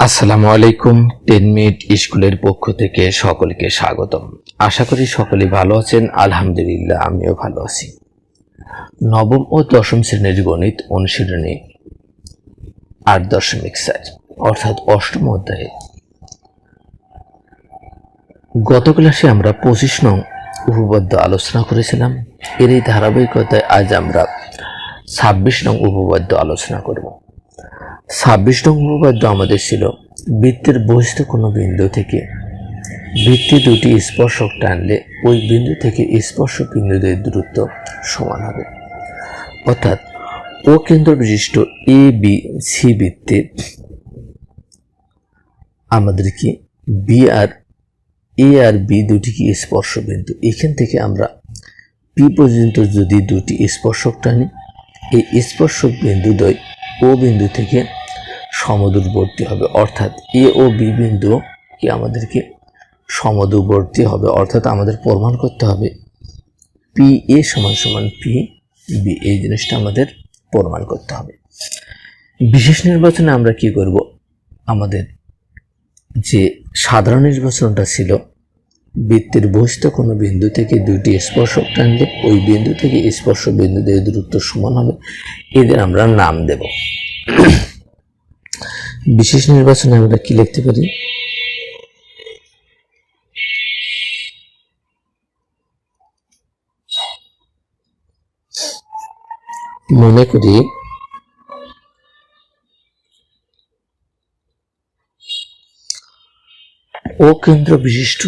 আসসালামু আলাইকুম, ten minute স্কুলের পক্ষ থেকে সকলকে স্বাগতম। আশা করি সকলে ভালো আছেন, আলহামদুলিল্লাহ আমিও ভালো আছি। নবম ও দশম শ্রেণির গণিত অনুশীলনী আট দশমিক চার, অর্থাৎ অষ্টম অধ্যায়ে। গত ক্লাসে আমরা পঁচিশ নং উপপাদ্য আলোচনা করেছিলাম। এর এই ধারাবাহিকতায় আজ আমরা ছাব্বিশ নং উপপাদ্য আলোচনা করব। ছাব্বিশ নং উপপাদ্য আমাদের ছিল বৃত্তের বহিস্থ কোনো বিন্দু থেকে। বৃত্তি দুটি স্পর্শক টানলে ওই বিন্দু থেকে স্পর্শ বিন্দুদের দূরত্ব সমান হবে। অর্থাৎ ও কেন্দ্র বিশিষ্ট এ, বি, সি বৃত্তে আমাদের কি বি আর এ আর বি দুটি কি স্পর্শ বিন্দু? এখান থেকে আমরা পি পর্যন্ত যদি দুটি স্পর্শক টানি, এই স্পর্শক বিন্দুদ্বয় ও বিন্দু থেকে সমদূরবর্তী হবে। অর্থাৎ এ ও বি বিন্দু কি আমাদেরকে সমদূরবর্তী হবে। অর্থাৎ আমাদের প্রমাণ করতে হবে পি এ সমান সমান পি বি। এই জিনিসটা আমাদের প্রমাণ করতে হবে। বিশেষ নির্বাচনে আমরা কি করব? আমাদের যে সাধারণ নির্বাচনটা ছিল, বৃত্তের বহিস্থ কোনো বিন্দু থেকে দুটি স্পর্শক টানলে ওই বিন্দু থেকে স্পর্শ বিন্দুদের দূরত্ব সমান হবে। এদের আমরা নাম দেব। বিশেষ নির্বাচনে আমরা কি লিখতে পারি? মনে করি ও কেন্দ্র বিশিষ্ট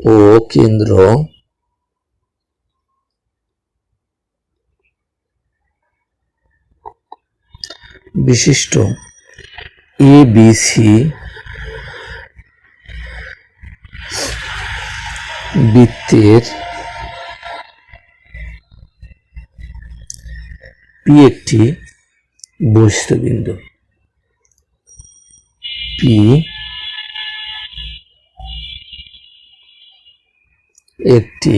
ও কেন্দ্র বিশিষ্ট। এ বি সি বৃত্তের পি একটি বহিস্থ বিন্দু পি একটি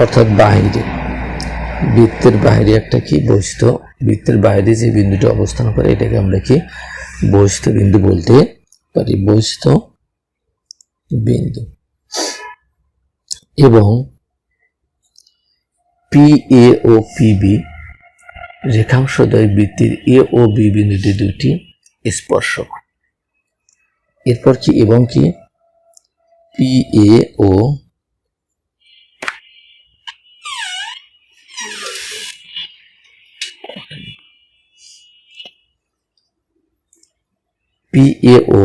অর্থাৎ বাইরে বৃত্তের বাইরে একটা কি বহিস্থ বৃত্তের বাইরে যে বিন্দুটি অবস্থান করে, এটাকে আমরা কি বহিস্থ বিন্দু বলতে পারি? বহিস্থ বিন্দু। এবং পি এ ও পিবি রেখাংশদ্বয় বৃত্তির এ ও বি বিন্দুটি দুটি স্পর্শক। এরপর কি এবং কি? পি এ ও পি এ ও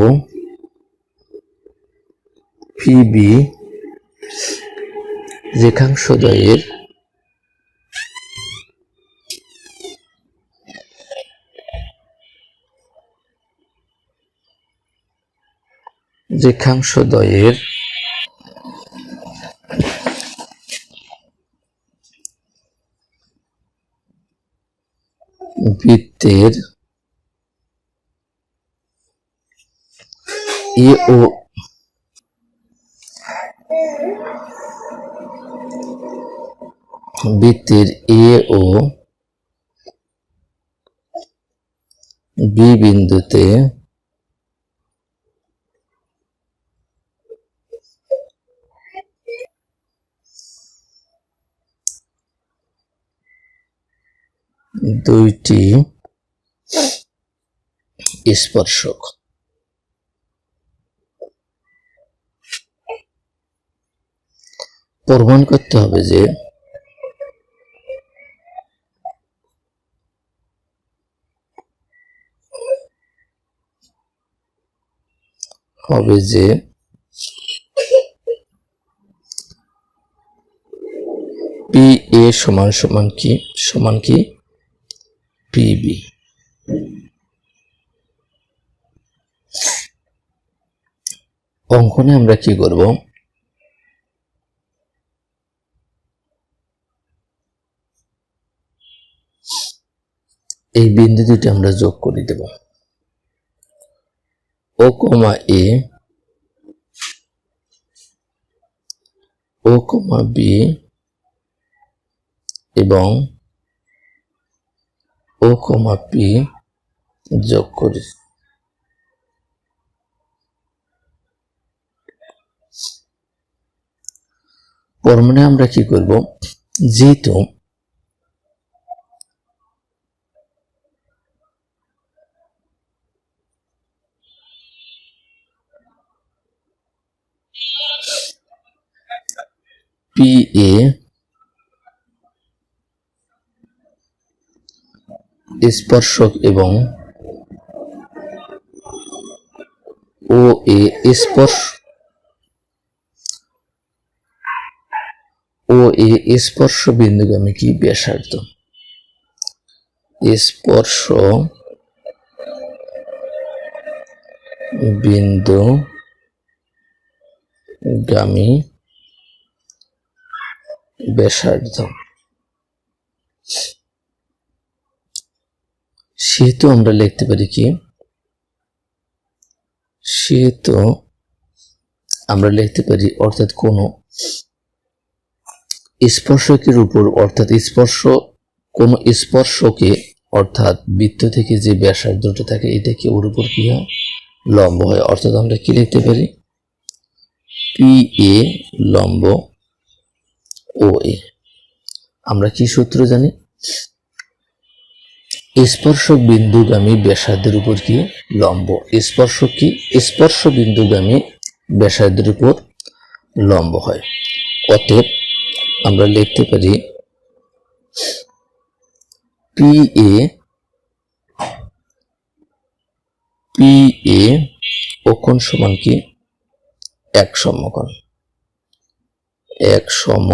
পিবি রেখাংশদ্বয়ের রেখাংশদ্বয়ের বৃত্তের এ ও বৃত্তের এ ও বি বিন্দুতে দুইটি স্পর্শক। প্রমাণ করতে হবে যে হবে যে পি এ সমান সমান কি? সমান কি? পিবি অঙ্কনে আমরা কি করব? এই বিন্দু দুটি আমরা যোগ করে দেব। ও কমা এ ও কমা বি এবং ও কমা পি যোগ করি। পরমাণে আমরা কি করব? যেহেতু পি এ স্পর্শক এবং ও এ স্পর্শ ও এ স্পর্শ বিন্দুগামী কি ব্যাসার্ধ? স্পর্শ বিন্দু গামী ব্যাসার্ধ সেহেতু আমরা লিখতে পারি কি? সেহেতু আমরা লিখতে পারি অর্থাৎ কোনো স্পর্শকের উপর, অর্থাৎ স্পর্শ, কোন স্পর্শকে, অর্থাৎ বৃত্ত থেকে যে ব্যাসার্ধটা থাকে এটা কি ওর উপর কি হয়? লম্ব হয়। অর্থাৎ আমরা কি লিখতে পারি? পি এ লম্ব ও এ। আমরা কি সূত্র জানি? স্পর্শক বিন্দুগামী ব্যাসার্ধের উপর কি? লম্ব। স্পর্শক কি? স্পর্শ বিন্দুগামী ব্যাসার্ধের উপর লম্ব হয়। অতএব আমরা লিখতে পারি পি এ পি এ কোন সমান কি? এক সমকোণ। এক সম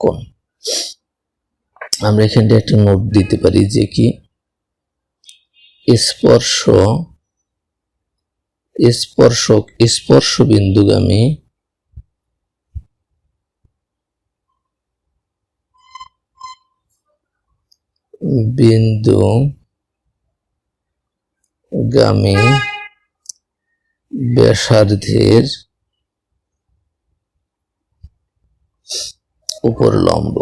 কোণ আমরা এখানটা একটা নোট দিতে পারি যে কি? স্পর্শ, স্পর্শক স্পর্শ বিন্দুগামী বিন্দু গামী ব্যাসার্ধের উপর লম্ব।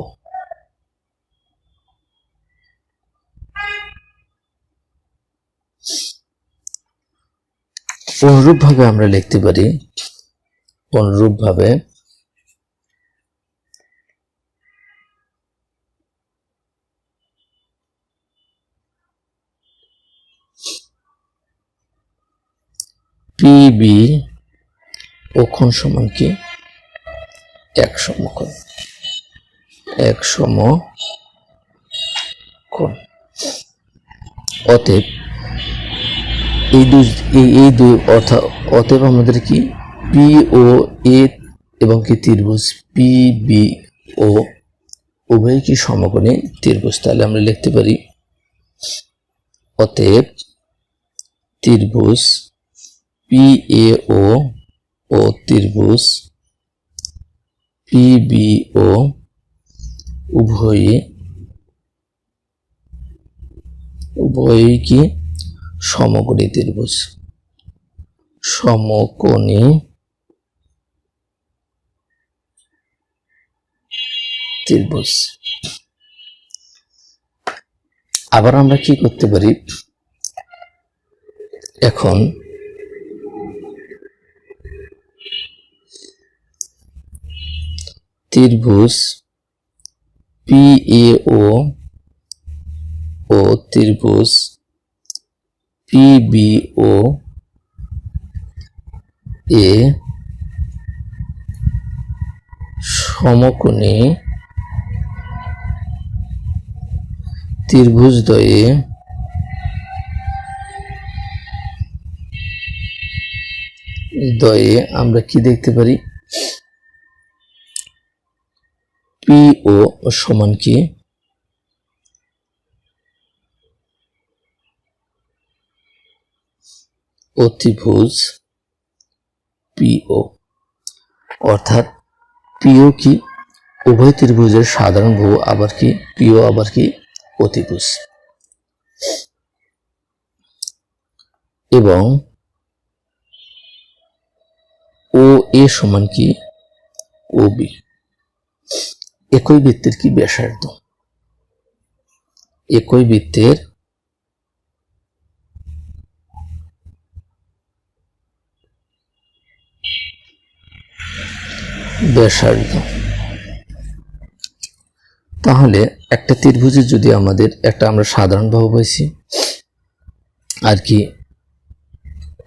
অনুরূপভাবে আমরা লিখতে পারি অনুরূপভাবে পিবি অক্ষণ সমান কি? এক সমকোণ। এক সম কোণ অতএব এই দুই এই দুই অর্থাৎ অতএব আমাদের কি? পি ও এ এবং কি ত্রিভুজ? পি বি ও উভয় কি সমকোণে ত্রিভুজ? তাহলে আমরা লিখতে পারি অতএব ত্রিভুজ পি এ ও ও ত্রিভুজ পি বি ও উভয়ে উভয়ই কি সমকোণী ত্রিভুজ সমকোণী ত্রিভুজ আবার আমরা কি করতে পারি? এখন ত্রিভুজ এ ও ত্রিভুজ পি বি ও এ সমকোণী ত্রিভুজদ্বয়ে দ্বয়ে আমরা কি দেখতে পারি? পি ও সমান কি? অতিভুজ পিও অর্থাৎ পিও কি? উভয় ত্রিভুজের সাধারণ বহু আবার কি? পিও আবার কি? অতিভুজ। এবং ও এ সমান কি? ও বি একই বৃত্তের কি ব্যাসার্ধ? একই বৃত্তের ব্যাসার্ধ। তাহলে একটা ত্রিভুজের যদি আমাদের একটা আমরা সাধারণ বাহু পাইছি, আর কি,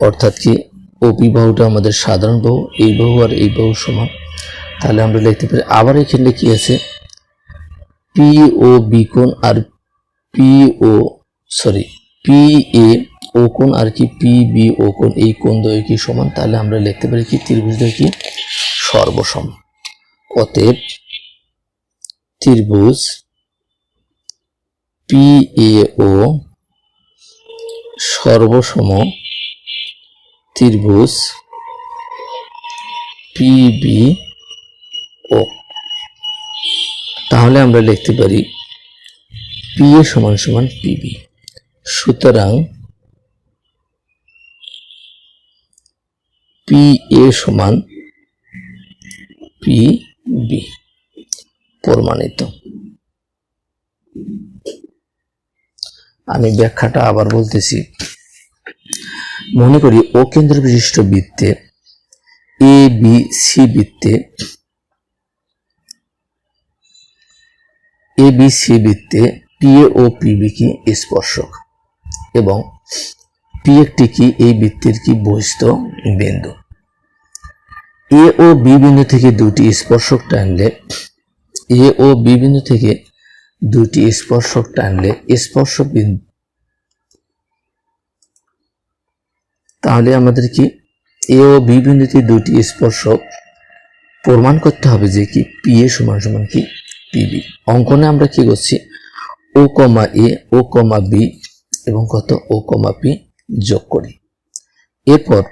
অর্থাৎ কি ওপি বাহুটা আমাদের সাধারণ বাহু, এই বাহু আর এই বাহু সমান। তাহলে আমরা লিখতে পারি, আবার এখানে কি আছে পি ও বি কোণ আর P O sorry P A O কোণ আর কি পি বি ও কোণ, এই কোণ দ্বয় কি সমান? তাহলে আমরা লিখতে পারি কি? ত্রিভুজদ্বয় কি? সর্বসম। অতএব ত্রিভুজ পি এ ও সর্বসম ত্রিভুজ পি বি ও তাহলে আমরা লিখতে পারি পি এ সমান সমান পিবি সুতরাং পি এ সমান পি বি প্রমাণিত। আমি ব্যাখ্যাটা আবার বলতেছি। মনে করি ও কেন্দ্র বিশিষ্ট বৃত্তে এ বি সি বৃত্তে এ বি সি বৃত্তে পি এ ও পিবি কি স্পর্শক এবং পি একটি কি এই বৃত্তের কি বহিস্থ বিন্দু? এ ও বি বিন্দু থেকে দুটি স্পর্শক টানলে এ ও বি বিন্দু থেকে দুটি স্পর্শক টানলে স্পর্শ বিন্দু তাহলে আমাদের কি এ ও বি দুটি স্পর্শক প্রমাণ করতে হবে যে কি পি এ সমান সমান কি পিবি অঙ্কনে আমরা কি করছি? ও কমা এ, ও কমা বি এবং কত? ও কমা পি যোগ করি। এরপর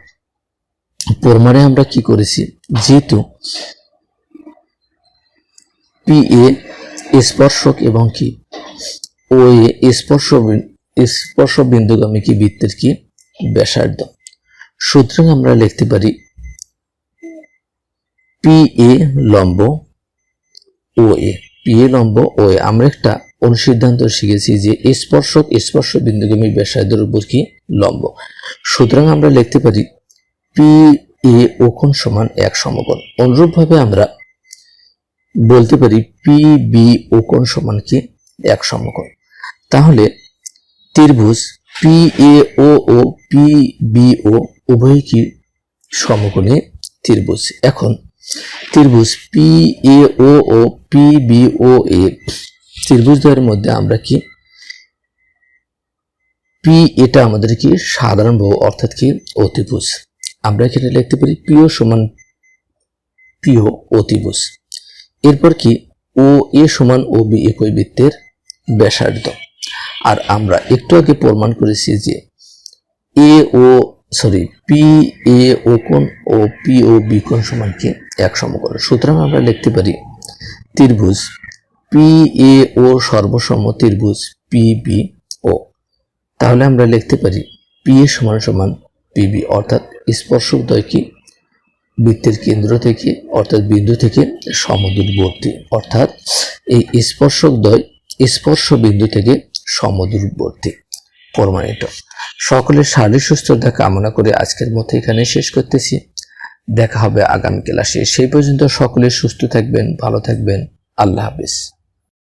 প্রমাণে আমরা কি করেছি? যেহেতু পি এ স্পর্শক এবং কি? ও এ স্পর্শ স্পর্শ বিন্দুগামী কি বৃত্তের কি? ব্যাসার্ধ। সুতরাং আমরা লিখতে পারি পি এ লম্ব ও এ। পি এ লম্ব ও আমরা একটা অনুসিদ্ধান্ত শিখেছি যে স্পর্শক স্পর্শ বিন্দুগামী ব্যাসার্ধের উপর কি লম্ব। সুতরাং আমরা লিখতে পারি পি এ ও কোণ সমান এক সমকোণ। অনুরূপভাবে আমরা বলতে পারি পি বি ও কোণ সমান কি এক সমকোণ। তাহলে ত্রিভুজ পি এ ও ও পি বি ও উভয় কি সমকোণী ত্রিভুজ। এখন ত্রিভুজ পি এ ও ও পি বি ও এ ত্রিভুজদ্বয়ের মধ্যে আমরা কি? পি এটা আমাদের কি? সাধারণ বহু, অর্থাৎ কি? অতিভুজ। আমরা এখানে লিখতে পারি পিও সমান পিও অতিভুজ। এরপর কি? ও এ সমান ও বি একই বৃত্তের ব্যাসার্ধ। আর আমরা একটু আগে প্রমাণ করেছি যে এ ও সরি পি এ ও কোণ ও পি ও বি কোণ সমান কি? এক সমকোণ। সুতরাং আমরা লিখতে পারি ত্রিভুজ পি এ ও সর্বসম ত্রিভুজ পি বি ও তাহলে আমরা লিখতে পারি পি এ সমান সমান পিবি অর্থাৎ স্পর্শক দ্বয় কি? বৃত্তের কেন্দ্র থেকে, অর্থাৎ বিন্দু থেকে সমদূরবর্তী। অর্থাৎ এই স্পর্শক দ্বয় স্পর্শ বিন্দু থেকে সমদূরবর্তী। প্রমাণিত। সকলের শারীরিক সুস্থতা কামনা করে আজকের মতো এখানে শেষ করতেছি। দেখা হবে আগামী ক্লাসে। সেই পর্যন্ত সকলে সুস্থ থাকবেন ভালো থাকবেন। আল্লাহ হাফিজ।